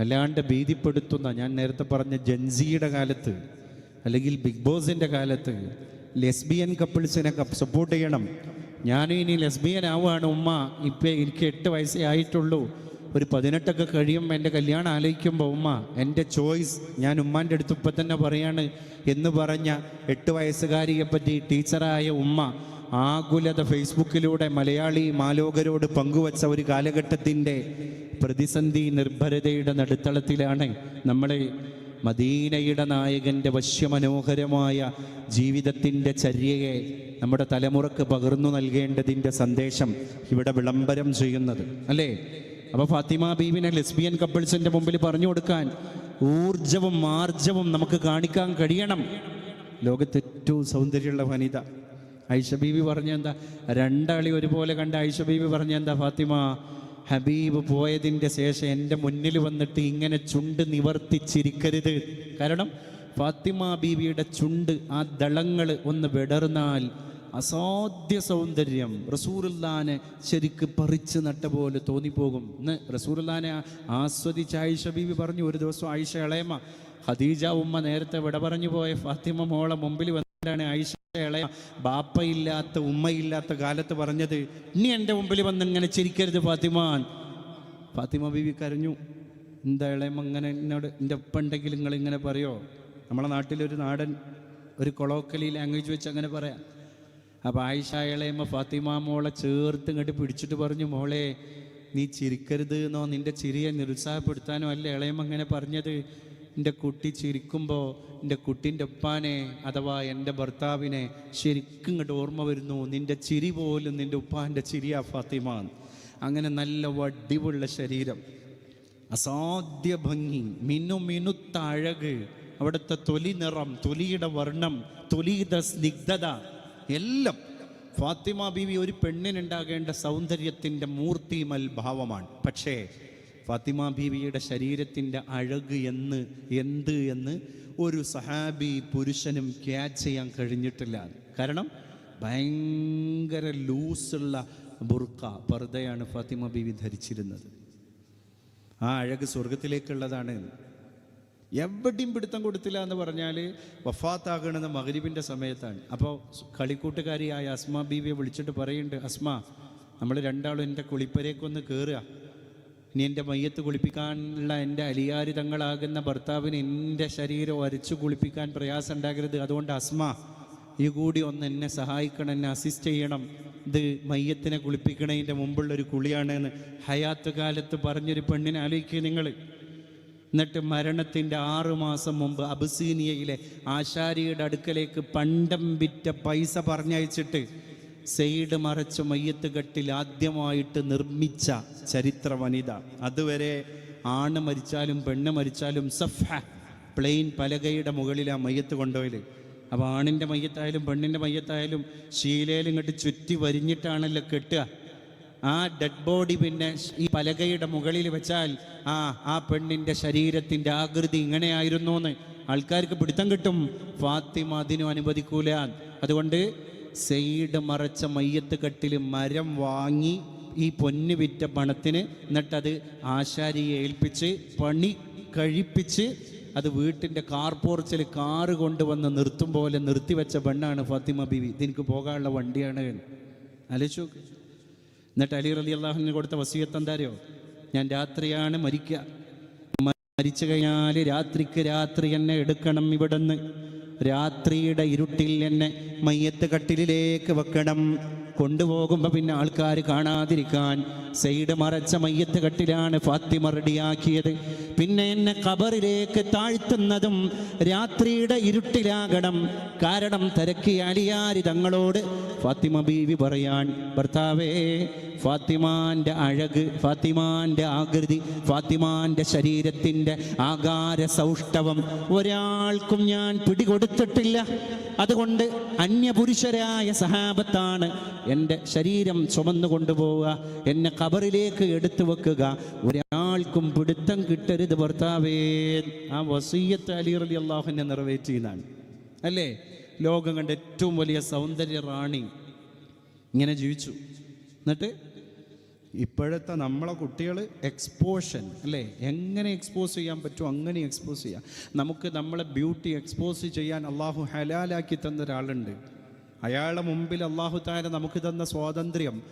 അല്ലാണ്ട് ഭീതിപ്പെടുത്തുന്ന ഞാൻ നേരത്തെ പറഞ്ഞ ജെൻസിയുടെ കാലത്ത് അല്ലെങ്കിൽ ബിഗ് ബോസിന്റെ കാലത്ത് ലെസ്ബിയൻ കപ്പിൾസിനെ സപ്പോർട്ട് ചെയ്യണം. ഞാനും ഇനി ലെസ്ബിയൻ ആവുകയാണ് ഉമ്മ. ഇപ്പം എനിക്ക് എട്ട് വയസ്സേ ആയിട്ടുള്ളൂ. ഒരു പതിനെട്ടൊക്കെ കഴിയുമ്പോൾ എന്റെ കല്യാണം ആലോചിക്കുമ്പോൾ ഉമ്മ എന്റെ ചോയ്സ് ഞാൻ ഉമ്മാന്റെ അടുത്ത് ഇപ്പം തന്നെ പറയാണ് എന്ന് പറഞ്ഞ എട്ട് വയസ്സുകാരിയെ പറ്റി ടീച്ചറായ ഉമ്മ ആകുലത ഫേസ്ബുക്കിലൂടെ മലയാളി മാലോകരോട് പങ്കുവച്ച ഒരു കാലഘട്ടത്തിന്റെ പ്രതിസന്ധി നിർഭരതയുടെ നടുത്തളത്തിലാണ് നമ്മളെ മദീനയുടെ നായകന്റെ വശ്യമനോഹരമായ ജീവിതത്തിന്റെ ചര്യയെ നമ്മുടെ തലമുറയ്ക്ക് പകർന്നു നൽകേണ്ടതിന്റെ സന്ദേശം ഇവിടെ വിളംബരം ചെയ്യുന്നത്. അല്ലേ? അപ്പോൾ ഫാത്തിമ ബീവിനെ ലെസ്ബിയൻ കപ്പിൾസിന്റെ മുമ്പിൽ പറഞ്ഞു കൊടുക്കാൻ ഊർജവും മാർജവും നമുക്ക് കാണിക്കാൻ കഴിയണം. ലോകത്തെ ഏറ്റവും സൗന്ദര്യമുള്ള വനിത ഐഷ ബീബി പറഞ്ഞ എന്താ രണ്ടാളി ഒരുപോലെ കണ്ട ഐഷ ബീബി പറഞ്ഞ എന്താ ഫാത്തിമ? ഹബീബ് പോയതിന്റെ ശേഷം എന്റെ മുന്നിൽ വന്നിട്ട് ഇങ്ങനെ ചുണ്ട് നിവർത്തിച്ചിരിക്കരുത്. കാരണം ഫാത്തിമ ബീവിയുടെ ചുണ്ട് ആ ദളങ്ങൾ ഒന്ന് വിടർന്നാൽ അസാധ്യ സൗന്ദര്യം റസൂറുല്ലാനെ ശരിക്ക് പറിച്ച് നട്ട പോലെ തോന്നിപ്പോകും. ഇന്ന് റസൂറുല്ലാനെ ആസ്വദിച്ച് ആയിഷ ബീവി പറഞ്ഞു ഒരു ദിവസം ആയിഷ ഇളയമ്മ ഖദീജ ഉമ്മ നേരത്തെ വിട പറഞ്ഞു പോയ ഫാത്തിമ മോളെ മുമ്പിൽ വന്നിട്ടാണ് ആയിഷ ഇളയ ബാപ്പയില്ലാത്ത ഉമ്മയില്ലാത്ത കാലത്ത് പറഞ്ഞത് ഇനി എന്റെ മുമ്പിൽ വന്ന് ഇങ്ങനെ ചിരിക്കരുത് ഫാത്തിമാൻ ഫാത്തിമ ബീവി കരഞ്ഞു. എന്താ ഇളയം അങ്ങനെ എന്നോട് എന്റെ ഒപ്പം ഉണ്ടെങ്കിൽ നിങ്ങൾ ഇങ്ങനെ പറയോ? നമ്മളെ നാട്ടിലൊരു നാടൻ ഒരു കൊളോക്കലി ലാംഗ്വേജ് വെച്ച് അങ്ങനെ പറയാം. അപ്പോൾ ആയിഷ ഇളയമ്മ ഫാത്തിമ മോളെ ചേർത്ത് ഇങ്ങോട്ട് പിടിച്ചിട്ട് പറഞ്ഞു മോളെ നീ ചിരിക്കരുത് എന്നോ നിന്റെ ചിരിയെ നിരുത്സാഹപ്പെടുത്താനോ അല്ല ഇളയമ്മ അങ്ങനെ പറഞ്ഞത്. എന്റെ കുട്ടി ചിരിക്കുമ്പോൾ എന്റെ കുട്ടീന്റെ ഉപ്പാനെ അഥവാ എന്റെ ഭർത്താവിനെ ശരിക്കും ഇങ്ങോട്ട് ഓർമ്മ വരുന്നു. നിന്റെ ചിരി പോലും നിന്റെ ഉപ്പാന്റെ ചിരിയാ ഫാത്തിമ. അങ്ങനെ നല്ല വടിവുള്ള ശരീരം. അസാധ്യ ഭംഗി. മിനു മിനുത്ത അഴക് അവിടുത്തെ തൊലി നിറം തൊലിയുടെ വർണം തൊലിയുടെ സ്നിഗ്ധത എല്ലാം. ഫാത്തിമ ബീവി ഒരു പെണ്ണിനുണ്ടാകേണ്ട സൗന്ദര്യത്തിന്റെ മൂർത്തിമൽ ഭാവമാണ്. പക്ഷേ ഫാത്തിമ ബീവിയുടെ ശരീരത്തിന്റെ അഴക് എന്ന് എന്ത് എന്ന് ഒരു സഹാബി പുരുഷനും ക്യാച്ച് ചെയ്യാൻ കഴിഞ്ഞിട്ടില്ല. കാരണം ഭയങ്കര ലൂസുള്ള ബുർക്ക പർദ്ദയാണ് ഫാത്തിമ ബീവി ധരിച്ചിരുന്നത്. ആ അഴക് സ്വർഗത്തിലേക്കുള്ളതാണ്. എവിടെയും പിടുത്തം കൊടുത്തില്ല എന്ന് പറഞ്ഞാൽ വഫാത്താകണമെന്ന് മകരീബിന്റെ സമയത്താണ്. അപ്പോൾ കളിക്കൂട്ടുകാരിയായ അസ്മ ബീവിയെ വിളിച്ചിട്ട് പറയുന്നുണ്ട് അസ്മ നമ്മൾ രണ്ടാളും എന്റെ കുളിപ്പരേക്കൊന്ന് കയറുക ഇനി എന്റെ മയ്യത്ത് കുളിപ്പിക്കാനുള്ള എന്റെ അലിയാരി തങ്ങളാകുന്ന ഭർത്താവിന് എന്റെ ശരീരം അരച്ചു കുളിപ്പിക്കാൻ പ്രയാസം ഉണ്ടാകരുത് അതുകൊണ്ട് അസ്മ ഈ കൂടി ഒന്ന് എന്നെ സഹായിക്കണം എന്നെ അസിസ്റ്റ് ചെയ്യണം. ഇത് മയ്യത്തിനെ കുളിപ്പിക്കണതിന്റെ മുമ്പുള്ളൊരു കുളിയാണ് എന്ന് ഹയാത്ത് കാലത്ത് പറഞ്ഞൊരു പെണ്ണിനെ ആലോചിക്കുക നിങ്ങൾ. എന്നിട്ട് മരണത്തിന്റെ ആറു മാസം മുമ്പ് അബസീനിയയിലെ ആശാരിയുടെ അടുക്കലേക്ക് പണ്ടം വിറ്റ പൈസ പറഞ്ഞയച്ചിട്ട് സെയ്ഡ് മറച്ച മയ്യത്ത് കെട്ടിൽ ആദ്യമായിട്ട് നിർമ്മിച്ച ചരിത്ര വനിത അതുവരെ ആണ് മരിച്ചാലും പെണ്ണ് മരിച്ചാലും സഫ പ്ലെയിൻ പലകയുടെ മുകളിൽ ആ മയ്യത്ത് കൊണ്ടുപോയത്. അപ്പോൾ ആണിന്റെ മയ്യത്തായാലും പെണ്ണിന്റെ മയ്യത്തായാലും ശീലയിൽ ഇങ്ങോട്ട് ചുറ്റി വരിഞ്ഞിട്ടാണല്ലോ കെട്ടുക. ആ ഡെഡ് ബോഡി പിന്നെ ഈ പലകയുടെ മുകളിൽ വെച്ചാൽ ആ ആ പെണ്ണിന്റെ ശരീരത്തിന്റെ ആകൃതി ഇങ്ങനെയായിരുന്നു എന്ന് ആൾക്കാർക്ക് പിടുത്തം കിട്ടും. ഫാത്തിമ അതിനും അനുവദിക്കൂല. അതുകൊണ്ട് സെയ്ഡ് മറച്ച മയ്യത്ത് കെട്ടിൽ മരം വാങ്ങി ഈ പൊന്ന് വിറ്റ പണത്തിന് എന്നിട്ടത് ആശാരിയെ ഏൽപ്പിച്ച് പണി കഴിപ്പിച്ച് അത് വീട്ടിന്റെ കാർ പോർച്ചിൽ കാറ് കൊണ്ടുവന്ന് നിർത്തും പോലെ നിർത്തിവെച്ച പെണ്ണാണ് ഫാത്തിമ ബിവി. ഇതെനിക്ക് പോകാനുള്ള വണ്ടിയാണ് നോക്ക്. എന്നിട്ട് അലി റലി അള്ളാഹുവിന് കൊടുത്ത വസീയത്ത് എന്താരോ ഞാൻ രാത്രിയാണ് മരിക്കുക മരിച്ചു കഴിഞ്ഞാൽ രാത്രിക്ക് രാത്രി എന്നെ എടുക്കണം ഇവിടുന്ന്. രാത്രിയുടെ ഇരുട്ടിൽ എന്നെ മയ്യത്ത് കട്ടിലിലേക്ക് വെക്കണം. കൊണ്ടുപോകുമ്പോൾ പിന്നെ ആൾക്കാർ കാണാതിരിക്കാൻ. സൈഡ് മറച്ച മയ്യത്ത് കട്ടിലാണ് ഫാത്തിമ റെഡിയാക്കിയത്. പിന്നെ എന്നെ കബറിലേക്ക് താഴ്ത്തുന്നതും രാത്രിയുടെ ഇരുട്ടിലാകണം. കാരണം തിരക്കി അലിയാരി തങ്ങളോട് ഫാത്തിമ ബീവി പറയാൻ ഭർത്താവേ ഫാത്തിമാന്റെ അഴക് ഫാത്തിമാന്റെ ആകൃതി ഫാത്തിമാന്റെ ശരീരത്തിന്റെ ആകാര സൗഷ്ഠവം ഒരാൾക്കും ഞാൻ പിടികൊടുത്തിട്ടില്ല. അതുകൊണ്ട് അന്യപുരുഷരായ സഹാബത്താണ് എന്റെ ശരീരം ചുമന്നു കൊണ്ടുപോവുക എന്നെ കബറിലേക്ക് എടുത്തു വെക്കുക. ഒരാൾക്കും പിടുത്തം കിട്ടരുത് ഭർത്താവേ. ആ വസീയത്ത് അലി റലി അള്ളാഹുവിനെ നിറവേറ്റിയതാണ്. അല്ലേ? ലോകം കണ്ട ഏറ്റവും വലിയ സൗന്ദര്യ റാണി ഇങ്ങനെ ജീവിച്ചു. എന്നിട്ട് ഇപ്പോഴത്തെ നമ്മളെ കുട്ടികൾ എക്സ്പോഷൻ അല്ലേ? എങ്ങനെ എക്സ്പോസ് ചെയ്യാൻ പറ്റുമോ അങ്ങനെ എക്സ്പോസ് ചെയ്യാം. നമുക്ക് നമ്മളെ ബ്യൂട്ടി എക്സ്പോസ് ചെയ്യാൻ അള്ളാഹു ഹലാലാക്കി തന്ന ഒരാളുണ്ട്. അയാളുടെ മുമ്പിൽ അള്ളാഹു താര നമുക്ക് തന്ന സ്വാതന്ത്ര്യം.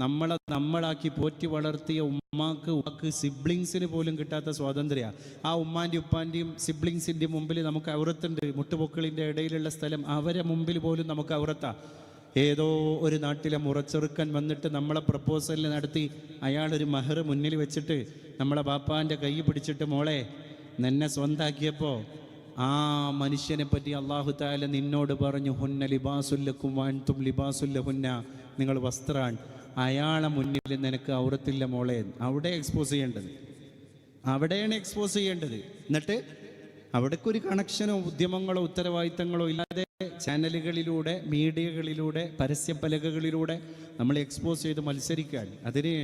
നമ്മളെ നമ്മളാക്കി പോറ്റി വളർത്തിയ ഉമ്മാക്ക് ഉപ്പാക്ക് സിബ്ലിങ്സിന് പോലും കിട്ടാത്ത സ്വാതന്ത്ര്യ. ആ ഉമ്മാന്റെ ഉപ്പാന്റെയും സിബ്ലിങ്സിന്റെ മുമ്പിൽ നമുക്ക് അവറത്തുണ്ട് മുട്ടുപൊക്കളിന്റെ ഇടയിലുള്ള സ്ഥലം അവരെ മുമ്പിൽ പോലും നമുക്ക് ഔറത്താ. ഏതോ ഒരു നാട്ടിലെ മുറച്ചെറുക്കൻ വന്നിട്ട് നമ്മളെ പ്രപ്പോസലിൽ നടത്തി അയാളൊരു മഹർ മുന്നിൽ വെച്ചിട്ട് നമ്മളെ ബാപ്പാന്റെ കൈ പിടിച്ചിട്ട് മോളെ നിന്നെ സ്വന്താക്കിയപ്പോൾ ആ മനുഷ്യനെ പറ്റി അള്ളാഹു താല നിന്നോട് പറഞ്ഞു ഹുന്ന ലിബാസുല്ലക്കും വാൻതും ലിബാസുല്ല ഹുന്ന നിങ്ങൾ വസ്ത്രാണ്. അയാളെ മുന്നിൽ നിനക്ക് ഔറത്തില്ല മോളെ. അവിടെ എക്സ്പോസ് ചെയ്യേണ്ടത്. അവിടെയാണ് എക്സ്പോസ് ചെയ്യേണ്ടത്. എന്നിട്ട് അവിടേക്കൊരു കണക്ഷനോ ഉദ്യമങ്ങളോ ഉത്തരവാദിത്തങ്ങളോ ഇല്ലാതെ ചാനലുകളിലൂടെ മീഡിയകളിലൂടെ പരസ്യപ്പലകകളിലൂടെ നമ്മൾ എക്സ്പോസ് ചെയ്ത് മത്സരിക്കാൻ. അതിന്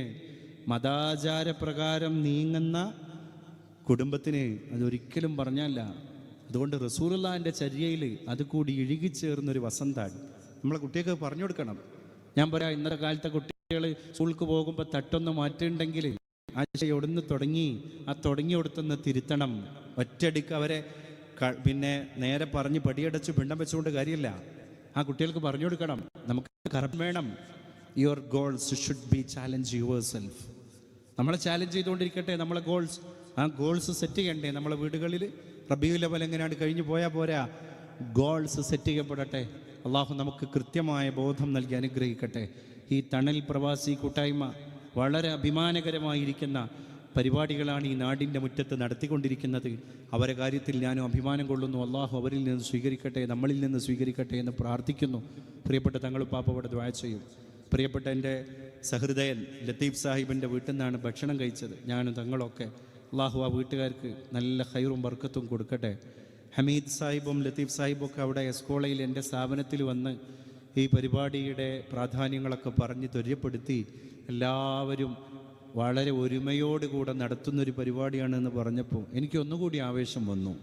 മതാചാരപ്രകാരം നീങ്ങുന്ന കുടുംബത്തിന് അതൊരിക്കലും പറഞ്ഞല്ല. അതുകൊണ്ട് റസൂറുല്ലാന്റെ ചര്യയിൽ അത് കൂടി ഇഴുകിച്ചേർന്നൊരു വസന്താണ്. നമ്മളെ കുട്ടികൾക്ക് പറഞ്ഞു കൊടുക്കണം. ഞാൻ പറയാ ഇന്നത്തെ കാലത്തെ കുട്ടികൾ സ്കൂൾക്ക് പോകുമ്പോൾ തട്ടൊന്ന് മാറ്റുണ്ടെങ്കിൽ ആഴ്ച ഒടുന്ന് തുടങ്ങി ആ തുടങ്ങി കൊടുത്തൊന്ന് തിരുത്തണം. ഒറ്റയടിക്ക് അവരെ പിന്നെ നേരെ പറഞ്ഞ് പടിയടച്ച് പിണ്ടം വെച്ചുകൊണ്ട് കാര്യമില്ല. ആ കുട്ടികൾക്ക് പറഞ്ഞു കൊടുക്കണം. നമുക്ക് കറക്റ്റ് വേണം. Your goals should be challenge yourself നമ്മളെ ചാലഞ്ച് ചെയ്തുകൊണ്ടിരിക്കട്ടെ നമ്മളെ ഗോൾസ് ആ ഗോൾസ് സെറ്റ് ചെയ്യണ്ടേ? നമ്മളെ വീടുകളിൽ റബിയു ലെവൽ എങ്ങനെയാണ് കഴിഞ്ഞു പോയാൽ പോരാ? Goals set ചെയ്യപ്പെടട്ടെ. അള്ളാഹു നമുക്ക് കൃത്യമായ ബോധം നൽകി അനുഗ്രഹിക്കട്ടെ. ഈ തണൽ പ്രവാസി കൂട്ടായ്മ വളരെ അഭിമാനകരമായിരിക്കുന്ന പരിപാടികളാണ് ഈ നാടിന്റെ മുറ്റത്ത് നടത്തിക്കൊണ്ടിരിക്കുന്നത്. അവരെ കാര്യത്തിൽ ഞാനും അഭിമാനം കൊള്ളുന്നു. അള്ളാഹു അവരിൽ നിന്ന് സ്വീകരിക്കട്ടെ നമ്മളിൽ നിന്ന് സ്വീകരിക്കട്ടെ എന്ന് പ്രാർത്ഥിക്കുന്നു. പ്രിയപ്പെട്ട തങ്ങൾ പാപ്പവിടെ ദ്വായ ചെയ്യും. പ്രിയപ്പെട്ട എന്റെ സഹൃദയൻ ലത്തീഫ് സാഹിബിന്റെ വീട്ടിൽ നിന്നാണ് ഭക്ഷണം കഴിച്ചത്. ഞാനും തങ്ങളൊക്കെ അള്ളാഹു ആ വീട്ടുകാർക്ക് നല്ല ഹൈറും വർക്കത്തും കൊടുക്കട്ടെ. ഹമീദ് സാഹിബും ലത്തീഫ് സാഹിബും ഒക്കെ അവിടെ എസ്കോളയിൽ എന്റെ സ്ഥാപനത്തിൽ വന്ന് ഈ പരിപാടിയുടെ പ്രാധാന്യങ്ങളൊക്കെ പറഞ്ഞ് ത്വര്യപ്പെടുത്തി എല്ലാവരും വളരെ ഒരുമയോടുകൂടെ നടത്തുന്നൊരു പരിപാടിയാണെന്ന് പറഞ്ഞപ്പോൾ എനിക്ക് ഒന്നുകൂടി ആവേശം വന്നു.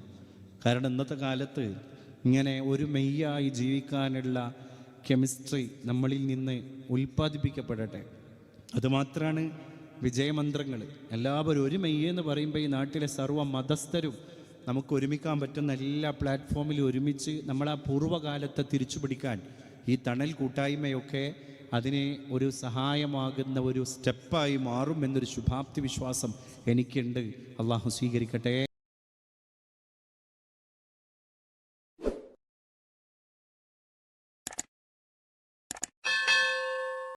കാരണം ഇന്നത്തെ കാലത്ത് ഇങ്ങനെ ഒരു മെയ്യായി ജീവിക്കാനുള്ള കെമിസ്ട്രി നമ്മളിൽ നിന്ന് ഉൽപ്പാദിപ്പിക്കപ്പെടട്ടെ. അതുമാത്രമാണ് വിജയമന്ത്രങ്ങൾ. എല്ലാവരും ഒരു മെയ്യെന്ന് പറയുമ്പോൾ ഈ നാട്ടിലെ സർവ മതസ്ഥരും നമുക്ക് ഒരുമിക്കാൻ പറ്റുന്ന എല്ലാ പ്ലാറ്റ്ഫോമിലും ഒരുമിച്ച് നമ്മൾ ആ പൂർവകാലത്തെ തിരിച്ചു പിടിക്കാൻ ഈ തണൽ കൂട്ടായ്മയൊക്കെ അതിനെ ഒരു സഹായമാകുന്ന ഒരു സ്റ്റെപ്പായി മാറും എന്നൊരു ശുഭാപ്തി വിശ്വാസം എനിക്കുണ്ട്. അള്ളാഹു സ്വീകരിക്കട്ടെ.